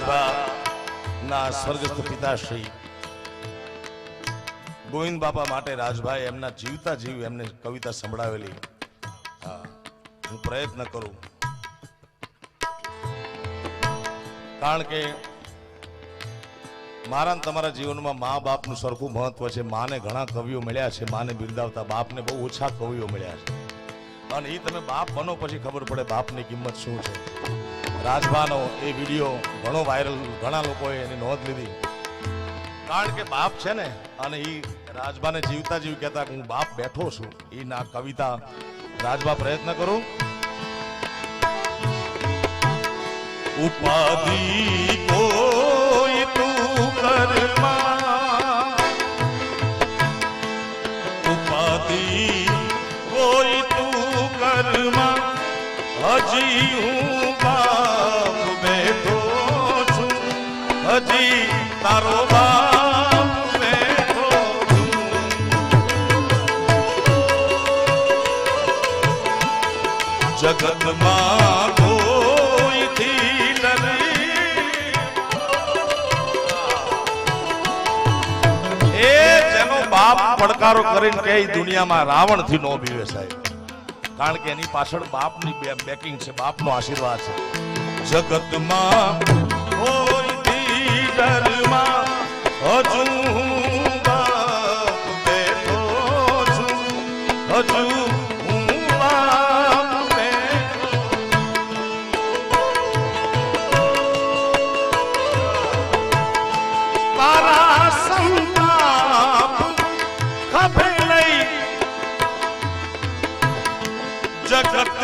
રાજભા ના સ્વર્ગસ્થ પિતાશ્રી. ગોવિંદ બાપા માટે રાજભાઈ એમના જીવતા જીવ એમને કવિતા સંભળાવેલી. હા પ્રયત્ન કરું. કારણ કે મારા તમારા જીવનમાં મા બાપનું સરખું મહત્વ છે. માને ઘણા કવિઓ મળ્યા છે, માને બિરદાવતા બાપને બહુ ઓછા કવિઓ મળ્યા છે. અને એ તમે બાપ બનો પછી ખબર પડે બાપની કિંમત શું છે. રાજભાનો એ વીડિયો ઘણો વાયરલ ઘણા લોકોએ એની નોંધ લીધી. કારણ કે બાપ છે ને, અને એ રાજભાને જીવતા જીવ કહેતા હું બાપ બેઠો છું એ ના કવિતા. રાજભા, પ્રયત્ન કરું. ઉપાધિ હજી તારો બાપ બેઠો જગતમાં કોઈથી એ જેનો બાપ પડકારો કરીને કે દુનિયામાં રાવણથી નો બીવે સાહેબ. કારણ કે એની પાછળ બાપની બેકિંગ છે, બાપનો આશીર્વાદ છે. જગતમાં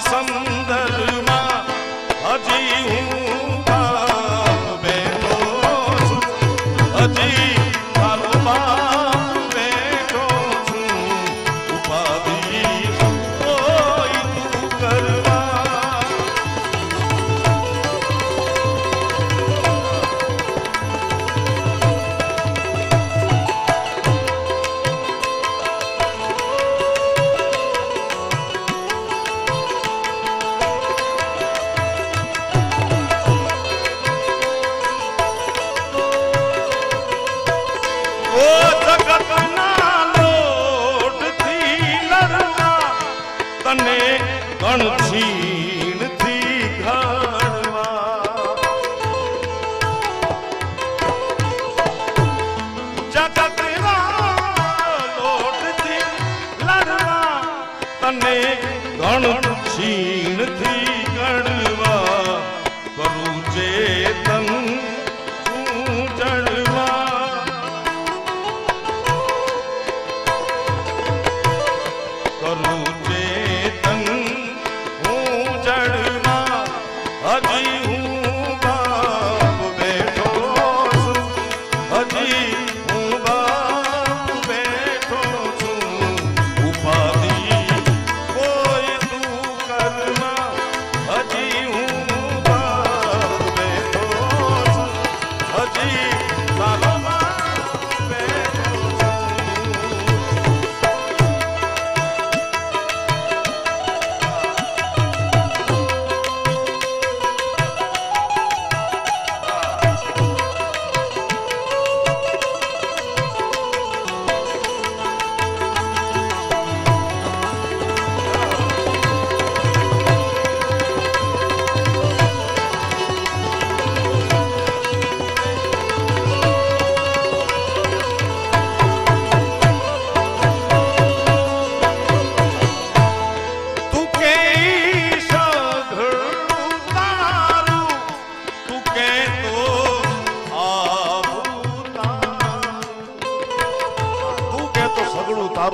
સાત ઓ હજી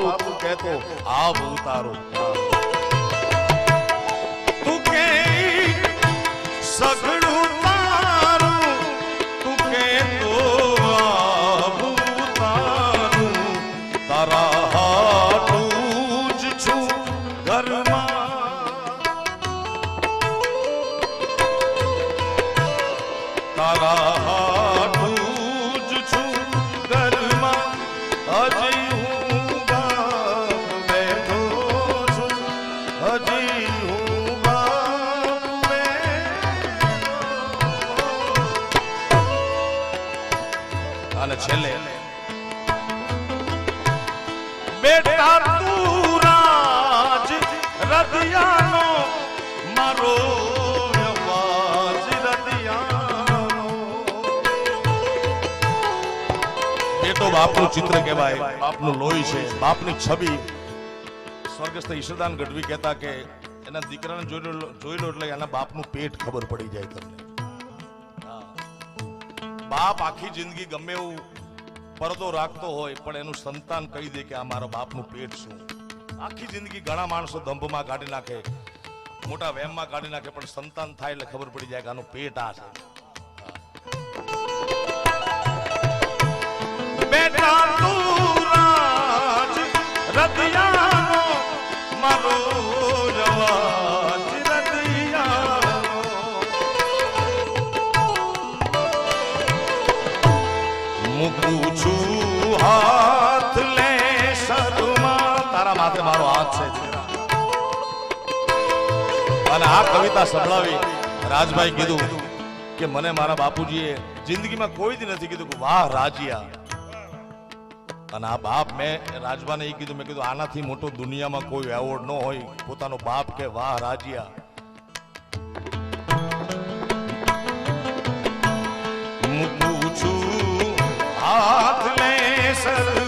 સઘળું તારું આવ કે તો આવું તારું. છેલ્લે. બેટા તું રાજ રદિયાનો મારો અવાજ રદિયાનો બેટો બાપનું ચિત્ર કહેવાય, બાપનું લોહી છે, બાપની છબી. સ્વર્ગસ્થ ઈશ્વરદાન ગઢવી કહેતા કે એના દીકરાને જોઈ લો જોઈ લો એટલે એના બાપનું પેટ ખબર પડી જાય તમને. બાપ આખી જિંદગી ગમે એવું પરદો રાખતો હોય, પણ એનું સંતાન કહી દે કે આ મારા બાપનું પેટ શું આખી જિંદગી ઘણા માણસો ધંભમાં કાઢી નાખે, મોટા વેમમાં કાઢી નાખે, પણ સંતાન થાય એટલે ખબર પડી જાય કે આનું પેટ આ છે. હાથ લે શરૂમાં તારા માથે મારો હાથ છે અને આ કવિતા સંભળાવી રાજભાઈ કીધું કે મને મારા બાપુજીએ જિંદગીમાં કોઈ દી નથી કીધું કે વાહ રાજિયા. અને આ બાપ મેં, રાજભાને એ કીધું, મેં કીધું, આનાથી મોટો દુનિયામાં કોઈ એવોર્ડ ન હોય, પોતાનો બાપ કે વાહ રાજિયા. મૂકું છું હાથ લે સર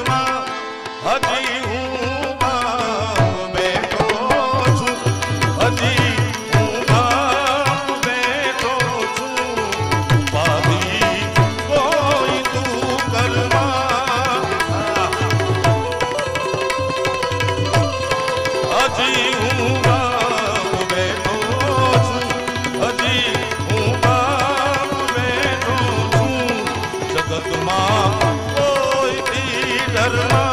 ધર્મા